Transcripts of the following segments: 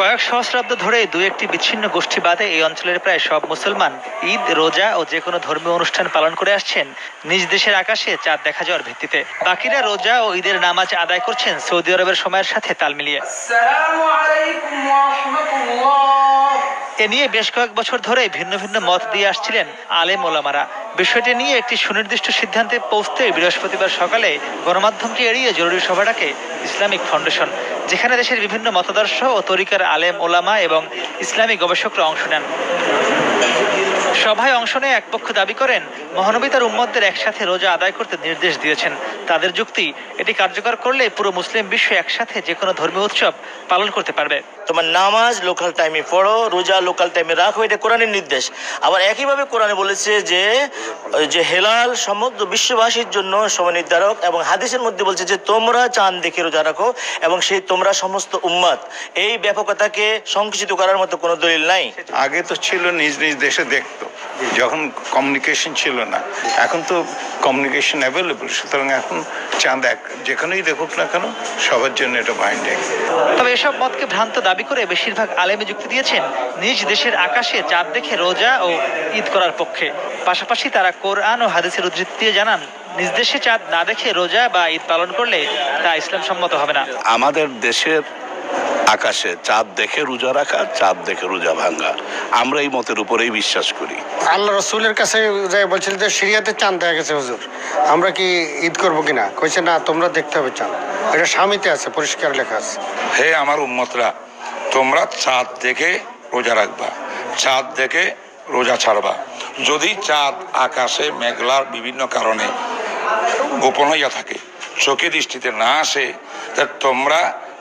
কয়েক সহস্রাব্দ ধরে দু একটি বিচ্ছিন্ন গোষ্ঠী বাদে এই অঞ্চলের প্রায় সব মুসলমান ঈদ রোজা ও যে কোনো ধর্মীয় অনুষ্ঠান পালন করে আসছেন নিজ দেশের আকাশে চাঁদ দেখা যাওয়ার ভিত্তিতে। বাকিরা রোজা ও ঈদের নামাজ আদায় করছেন সৌদি আরবের সময়ের সাথে তাল মিলিয়ে। এ নিয়ে বেশ কয়েক বছর ধরে ভিন্ন ভিন্ন মত দিয়ে আসছিলেন আলেম ওলামারা। বিষয়টি নিয়ে একটি সুনির্দিষ্ট সিদ্ধান্তে পৌঁছতে বৃহস্পতিবার সকালে গণমাধ্যমকে এড়িয়ে জরুরি সভা ডাকে ইসলামিক ফাউন্ডেশন, যেখানে দেশের বিভিন্ন মতাদর্শ ও তরিকার আলেম, ওলামা এবং ইসলামী গবেষকরা অংশ নেন। সভায় অংশ নিয়ে এক পক্ষ দাবি করেন, মহানবী তার উম্মতদের একসাথে রোজা আদায় করতে নির্দেশ দিয়েছেন। তাদের যুক্তি, এটি কার্যকর করলে পুরো মুসলিম বিশ্ব একসাথে যে কোনো ধর্মীয় উৎসব পালন করতে পারবে। তোমার নামাজ লোকাল টাইমে পড়ো, রোজা লোকাল টাইমে রাখো, এটা কোরআনের নির্দেশ। আবার একইভাবে কোরআনে বলেছে যে যে হেলাল সমগ্র বিশ্ববাসীর জন্য সময় নির্ধারক এবং হাদিসের মধ্যে বলছে যে তোমরা চাঁদ দেখে রোজা রাখো এবং সেই তোমরা সমস্ত উম্মাদ। এই ব্যাপকতাকে সংকুচিত করার মতো কোনো দলিল নাই? আগে তো ছিল, নিজ নিজ দেশে দেখতো। যখন কমিউনিকেশন ছিল না এখন তো কমিউনিকেশন অ্যাভেলেবল সুতরাং এখন চাঁদ এক যেখানেই দেখুক না কেন সবার জন্য এটা বাইন্ডিং তবে এসব মতকে ভ্রান্ত দাবি করে বেশিরভাগ আলেমে যুক্তি দিয়েছেন নিজ দেশের আকাশে চাঁদ দেখে রোজা ও ঈদ করার পক্ষে। পাশাপাশি তারা কোরআন ও হাদিসের উদ্ধৃতি দিয়ে জানান নিজ দেশে চাঁদ না দেখে রোজা বা ঈদ পালন করলে তা ইসলাম সম্মত হবে না। আমাদের দেশের আকাশে চাঁদ দেখে রোজা রাখা চাঁদ দেখে রোজা ভাঙ্গা আমরা এই মতের উপরেই বিশ্বাস করি। আল্লাহ রসুলের কাছে যাই বলছিল যে সিরিয়াতে চাঁদ দেখা গেছে হুজুর। আমরা কি ঈদ করব কিনা? কইছে না তোমরা দেখতে হবে চাঁদ। এটা স্বামীতে আছে পরিষ্কার লেখা আছে। হে আমার উম্মতরা তোমরা চাঁদ দেখে রোজা রাখবা চাঁদ দেখে রোজা ছাড়বা। যদি চাঁদ আকাশে মেঘলার বিভিন্ন কারণে গোপন হইয়া থাকে চোখে দৃষ্টিতে না আসে তা তোমরা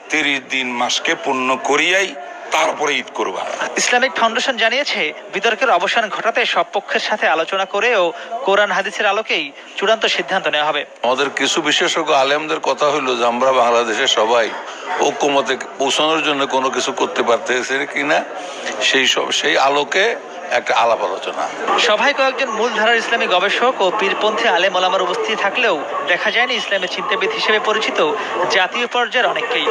তিরিশ দিন মাসকে পূর্ণ করিয়াই তারপরে ঈদ করবা। ইসলামিক ফাউন্ডেশন জানিয়েছে বিতর্কের অবসান ঘটাতে সব পক্ষের সাথে আলোচনা করে ও কোরআন হাদিসের আলোকেই চূড়ান্ত সিদ্ধান্ত নেওয়া হবে। আমাদের কিছু বিশেষজ্ঞ আলেমদের কথা হইল যে আমরা বাংলাদেশে সবাই ঐক্যমতে পৌঁছানোর জন্য কোনো কিছু করতে পারতেছে কিনা? সেই সব সেই আলোকে একটা আলাপ আলোচনা। সভায় কয়েকজন মূলধারার ইসলামী গবেষক ও পীরপন্থী আলেম ওলামার উপস্থিত থাকলেও দেখা যায়নি ইসলামের চিন্তাবিদ হিসেবে পরিচিত জাতীয় পর্যায়ের অনেককেই।